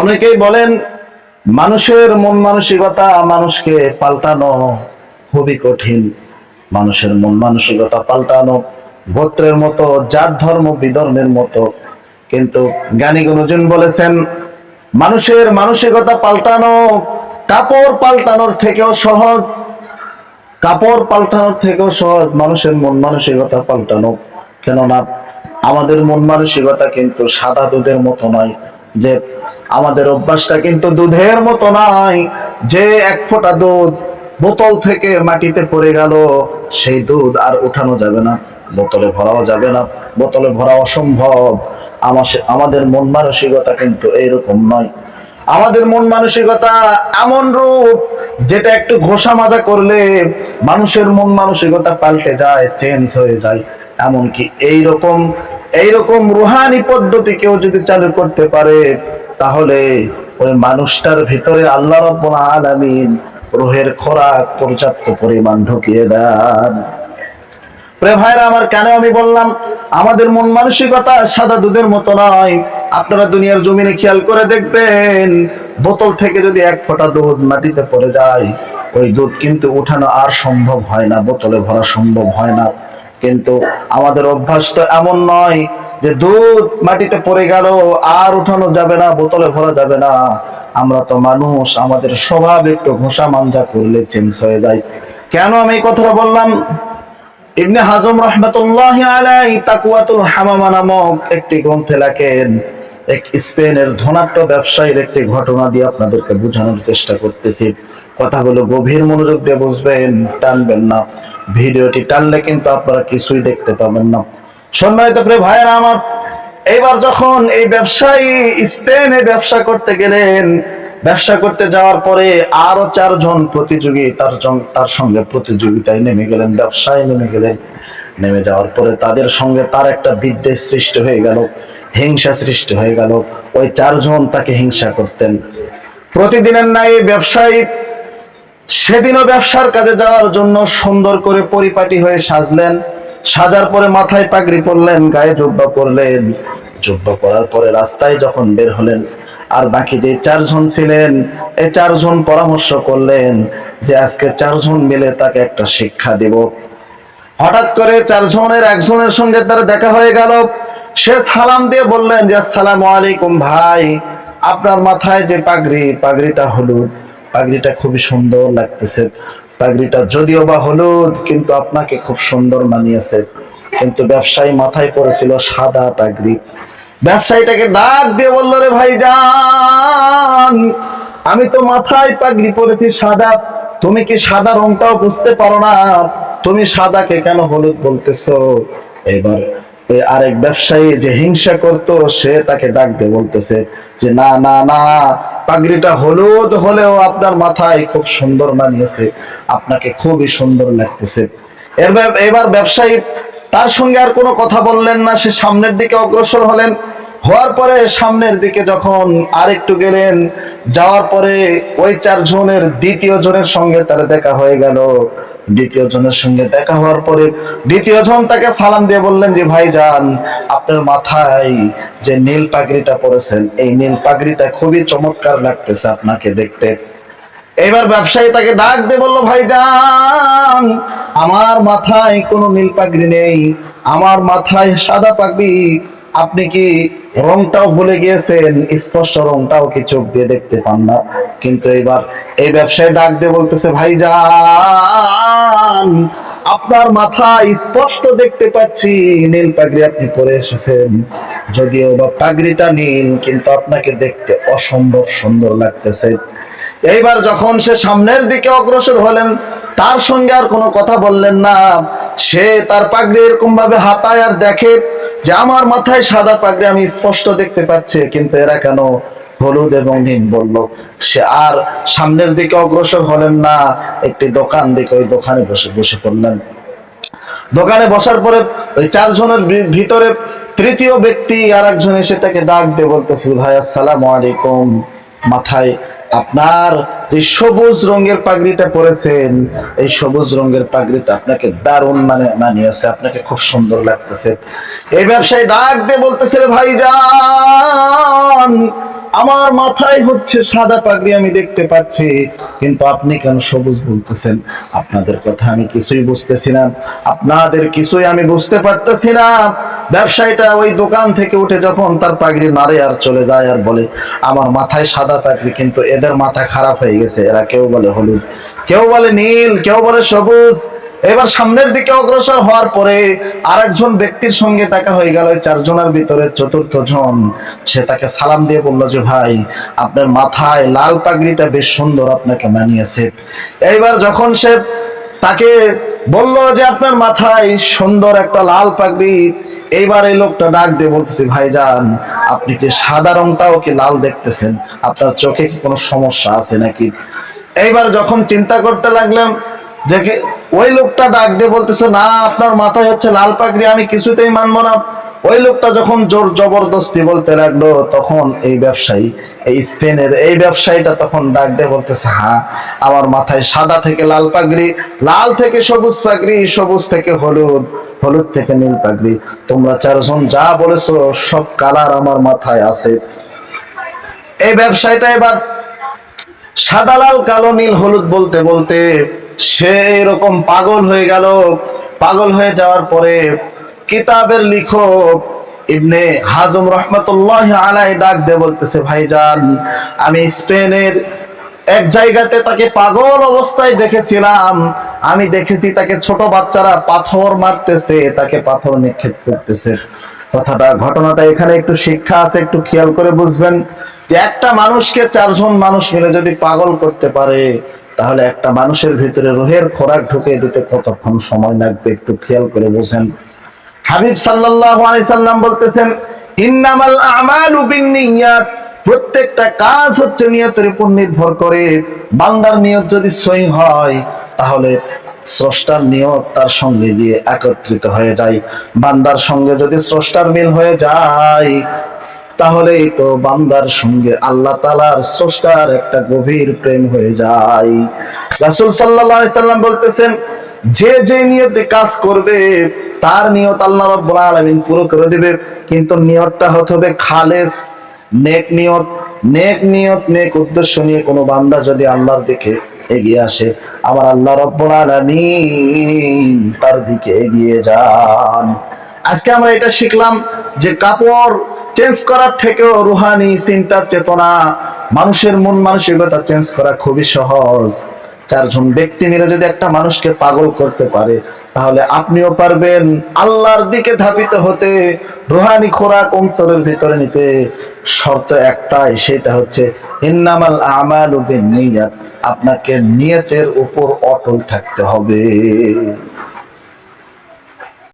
অনেকেই বলেন, মানুষের মন মানসিকতা মানুষকে পাল্টানো খুবই কঠিন। মানুষের মন মানসিকতা পাল্টানো গোত্রের মতো, জাত ধর্ম বিধর্মের মতো। কিন্তু জ্ঞানী গুণজন বলেছেন, মানুষের মানসিকতা পাল্টানো, কাপড় পাল্টানোর থেকেও সহজ। কাপড় পাল্টানোর থেকেও সহজ মানুষের মন মানসিকতা পাল্টানো। কেননা, আমাদের মন মানসিকতা কিন্তু সাদা দুধের মতো নয়। যে আমাদের অভ্যাসটা কিন্তু দুধের মতো নয় যে এক ফোঁটা দুধ বোতল থেকে মাটিতে পড়ে গেল, সেই দুধ আর উঠানো যাবে না, বোতলে ভরাও যাবে না, বোতলে ভরা অসম্ভব। আমাদের মন মানসিকতা কিন্তু এইরকম নয়। আমাদের মন মানসিকতা এমন রূপ যেটা একটু ঘোষা মাজা করলে মানুষের মন মানসিকতা পাল্টে যায় চেঞ্জ হয়ে যায়। এমনকি এইরকম এইরকম রুহানি পদ্ধতি কেউ যদি চালু করতে পারে, তাহলে ওই মানুষটার ভিতরে আল্লাহ আলামিন রুহের খোরাক পর্যাপ্ত পরিমাণ ঢুকিয়ে দেন। আমার কেন আমি বললাম, আমাদের মন মানসিকতা সাদা দুধের মতো নয়। আপনারা দুনিয়ার জমিনে খেয়াল করে দেখবেন, বোতল থেকে যদি এক ফোঁটা দুধ মাটিতে পড়ে যায়, ওই দুধ কিন্তু উঠানো আর সম্ভব হয় না, বোতলে ভরা সম্ভব হয় না। কিন্তু আমাদের অভ্যাস তো এমন নয় যে দুধ মাটিতে পড়ে গেল, আর উঠানো যাবে না, বোতলে ভরা যাবে না। আমরা তো মানুষ, আমাদের স্বভাব একটু ঘষা মাঞ্জা করলে চেঞ্জ হয়ে যায়। কেন আমি এই কথাটা বললাম? ইবনে হাজম রহমতুল্লাহ আলাই তাকুয়াতুল হামামা নামক একটি গ্রন্থে লেখেন, এক স্পেনের ধনাঢ্য ব্যবসায়ীর একটি ঘটনা দিয়ে আপনাদেরকে বোঝানোর চেষ্টা করতেছি। কথাগুলো গভীর মনোযোগ দিয়ে বুঝবেন, টানবেন না। ভিডিওটি টানলে কিন্তু আপনারা কিছুই দেখতে পাবেন না। সম্মানিত প্রিয় ভাইয়েরা আমার, এবার যখন এই ব্যবসায়ী স্পেনে ব্যবসা করতে গেলেন, ব্যবসা করতে যাওয়ার পরে আরও চারজন প্রতিযোগী তার তার সঙ্গে প্রতিযোগিতায় নেমে গেলেন, ব্যবসায় নেমে গেলেন। নেমে যাওয়ার পরে তাদের সঙ্গে তার একটা বিদ্বেষ সৃষ্টি হয়ে গেল, হিংসা সৃষ্টি হয়ে গেল। ওই চারজন তাকে হিংসা করতেন। প্রতিদিনের এই ব্যবসায়ী সেদিনও ব্যবসার কাজে যাওয়ার জন্য সুন্দর করে পরিপাটি হয়ে সাজলেন। সাজার পরে মাথায় পাগড়ি পরলেন, গায়ে জুব্বা পরলেন। জুব্বা পরার পরে রাস্তায় যখন বের হলেন, আর বাকি যে চারজন ছিলেন এই চারজন পরামর্শ করলেন যে আজকে চারজন মিলে তাকে একটা শিক্ষা দিব। হঠাৎ করে চারজনের একজনের সঙ্গে তার দেখা হয়ে গেল। সে সালাম দিয়ে বললেন যে, আসসালামু আলাইকুম ভাই, আপনার মাথায় যে পাগড়ি, পাগড়িটা হলুদ। পাগড়িটা খুবই সুন্দর লাগতেছে। পাগড়িটা যদিও বা হলুদ, কিন্তু আপনাকে খুব সুন্দর মানিয়েছে। কিন্তু ব্যবসায়ী মাথায় পড়েছিল সাদা পাগড়ি। ব্যবসায়ীটাকে ডাক দিয়ে বলল, রে ভাই যান আমি তো মাথায় পাগড়ি পরেছি সাদা। তুমি কি সাদা রংটাও বুঝতে পারো না? তুমি সাদাকে কেন হলুদ বলতেছো? এবার আরেক ব্যবসায়ী যে হিংসা করতো, সে তাকে ডাক দিয়ে বলতেছে যে, না না না পাগড়িটা হলুদ হলেও আপনার মাথায় খুব সুন্দর মানিয়েছে আপনাকে খুবই সুন্দর লাগতেছে। এবার এবার ব্যবসায়ী তার সঙ্গে আর কোনো কথা বললেন না, সে সামনের দিকে অগ্রসর হলেন। হওয়ার পরে সামনের দিকে যখন আরেকটু গেলেন, যাওয়ার পরে ওই চারজনের, দ্বিতীয় জনের সঙ্গে তার দেখা হয়ে গেল। দ্বিতীয় জনের সঙ্গে দেখা হওয়ার পরে দ্বিতীয় জন তাকে সালাম দিয়ে বললেন যে ভাই যান আপনার মাথায় যে নীল পাগড়িটা পরেছেন, এই নীল পাগড়িটা খুবই চমৎকার লাগতেছে আপনাকে দেখতে। এবার ব্যবসায়ী তাকে ডাক দিয়ে বলল ভাই যান আমার মাথায় কোনো নীল পাগড়ি নেই, আমার মাথায় সাদা পাগড়ি আপনি কি রংটাও ভুলে গিয়েছেন? স্পষ্ট রংটাও কি চোখ দিয়ে দেখতে পান না? কিন্তু এবার এই ব্যবসায় ডাক দিয়ে বলতেছে ভাই যান আপনার মাথা স্পষ্ট দেখতে পাচ্ছি। নীল পাগড়ি আপনি পরে এসেছেন। যদিও বা পাগড়িটা নীল, কিন্তু আপনাকে দেখতে অসম্ভব সুন্দর লাগতেছে। এইবার যখন সে সামনের দিকে অগ্রসর হলেন, তার সঙ্গে আর কোনো কথা বললেন না। সে তার পাগড়ি এরকম ভাবে হাতায় আর দেখে যে আমার মাথায় সাদা পাগড়ে আমি স্পষ্ট দেখতে পাচ্ছি, কিন্তু এরা কেন হলুদ এবং নীল বলল? সে আর সামনের দিকে অগ্রসর হলেন না, একটি দোকান দিকে ওই দোকানে বসে বসে পড়লেন। দোকানে বসার পরে ওই চারজনের ভিতরে তৃতীয় ব্যক্তি আর একজনে সেটাকে ডাক দিয়ে বলতেছিল, ভাই, আসসালাম আলাইকুম। মাথায় আপনার যে সবুজ রঙের পাগড়িটা পরেছেন, এই সবুজ রঙের পাগড়িটা আপনাকে দারুণ মানে মানিয়েছে, আপনাকে খুব সুন্দর লাগতেছে। এই ব্যবসায় ডাক দিয়ে বলতেছে ভাই যান আমার মাথায় হচ্ছে সাদা পাগড়ি আমি দেখতে পাচ্ছি। কিন্তু আপনি কেন সবুজ বলতেছেন? আপনাদের কথা আমি কিছুই বুঝতেছি না। আপনাদের কিছুই আমি বুঝতে পারতেছি না। ব্যবসায়ীটা ওই দোকান থেকে উঠে যখন তার পাগড়ি নাড়ে আর চলে যায় আর বলে, আমার মাথায় সাদা পাগড়ি, কিন্তু এদের মাথা খারাপ হয়ে গেছে। এরা কেউ বলে হলুদ, কেউ বলে নীল, কেউ বলে সবুজ। এবার সামনের দিকে অগ্রসর হওয়ার পরে আরেকজন ব্যক্তির সঙ্গে দেখা হয়ে গেল চারজনের ভিতরে চতুর্থ জন। সে তাকে সালাম দিয়ে বলল যে, ভাই, আপনার মাথায় লাল পাগড়িটা বেশ সুন্দর আপনাকে মানিয়েছে। এইবার যখন সে তাকে বলল যে, আপনার মাথায় সুন্দর একটা লাল পাগড়ি। এইবার এই লোকটা ডাক দিয়ে বলতেছে ভাইজান আপনি কি সাদা রংটাও কি লাল দেখতেছেন? আপনার চোখে কি কোনো সমস্যা আছে নাকি? এইবার যখন চিন্তা করতে লাগলাম যে ওই লোকটা ডাক দিয়ে বলতেছে, না, আপনার মাথায় হচ্ছে লাল পাগড়ি, আমি কিছুতেই মানবো না। ওই লোকটা যখন জোর জবরদস্তি বলতে লাগল, তখন এই ব্যবসায়ী, এই স্পেনের এই ব্যবসায়ীটা তখন ডাক দিয়ে বলতেছে হ্যাঁ আমার মাথায় সাদা থেকে লাল পাগড়ি, লাল থেকে সবুজ পাগড়ি, সবুজ থেকে হলুদ হলুদ থেকে নীল পাগড়ি। তোমরা চারজন যা বলেছ, সব কালার আমার মাথায় আছে। এই ব্যবসায়ীটা এবার সাদা, লাল, কালো, নীল, হলুদ বলতে বলতে সে এরকম পাগল হয়ে গেল। পাগল হয়ে যাওয়ার পরে কিতাবের লিখক ইবনে হাজম রহমতুল্লাহ আলাই ডাক দিয়ে বলতেছে, ভাইজান, আমি স্পেনের এক জায়গাতে তাকে পাগল অবস্থায় দেখেছিলাম। আমি দেখেছি তাকে ছোট বাচ্চারা পাথর মারতেছে, তাকে পাথর নিক্ষেপ করতেছে। কথাটা, ঘটনাটা এখানে একটু শিক্ষা আছে, একটু খেয়াল করে বুঝবেন যে একটা মানুষকে চারজন মানুষ মিলে যদি পাগল করতে পারে তাহলে একটা মানুষের ভিতরে রোহের খোরাক ঢুকে দিতে কতক্ষণ সময় লাগবে একটু খেয়াল করে বোঝেন। হাবিব সাল্লাল্লাহু সাল্লাম বলতেছেন, ইন্নামাল আমালু বিন্নিয়াত, প্রত্যেকটা কাজ হচ্ছে নিয়তের উপর নির্ভর করে। বান্দার নিয়ত যদি সই হয়, তাহলে স্রষ্টার নিয়ত তার সঙ্গে গিয়ে একত্রিত হয়ে যায়। বান্দার সঙ্গে যদি স্রষ্টার মিল হয়ে যায়, তাহলেই তো বান্দার সঙ্গে আল্লাহ তালার স্রষ্টার একটা গভীর প্রেম হয়ে যায়। রাসূল আলাইহি সাল্লাম বলতেছেন, যে যে নিয়তে কাজ করবে, তার নিয়ত আল্লাহ রাব্বুল আলামিন পুরো করে দিবে। কিন্তু নিয়তটা হতে হবে খালেস, নেক নিয়ত। নেক নিয়ত, নেক উদ্দেশ্য নিয়ে কোনো বান্দা যদি আল্লাহর দিকে এগিয়ে আসে। আমার আল্লাহ রব্বুল আলামিন তার দিকে এগিয়ে যান। আজকে আমরা এটা শিখলাম যে কাপড় চেঞ্জ করার থেকেও রুহানি চিন্তা চেতনা, মানুষের মন মানসিকতা চেঞ্জ করা খুবই সহজ। চারজন ব্যক্তি মিলে যদি একটা মানুষকে পাগল করতে পারে তাহলে আপনিও পারবেন আল্লাহর দিকে ধাবিত হতে, রুহানি খোরাক অন্তরের ভিতরে নিতে। শর্ত একটাই, সেটা হচ্ছে ইন্নামাল আমালু বিন্নিয়াত আপনাকে নিয়তের উপর অটল থাকতে হবে।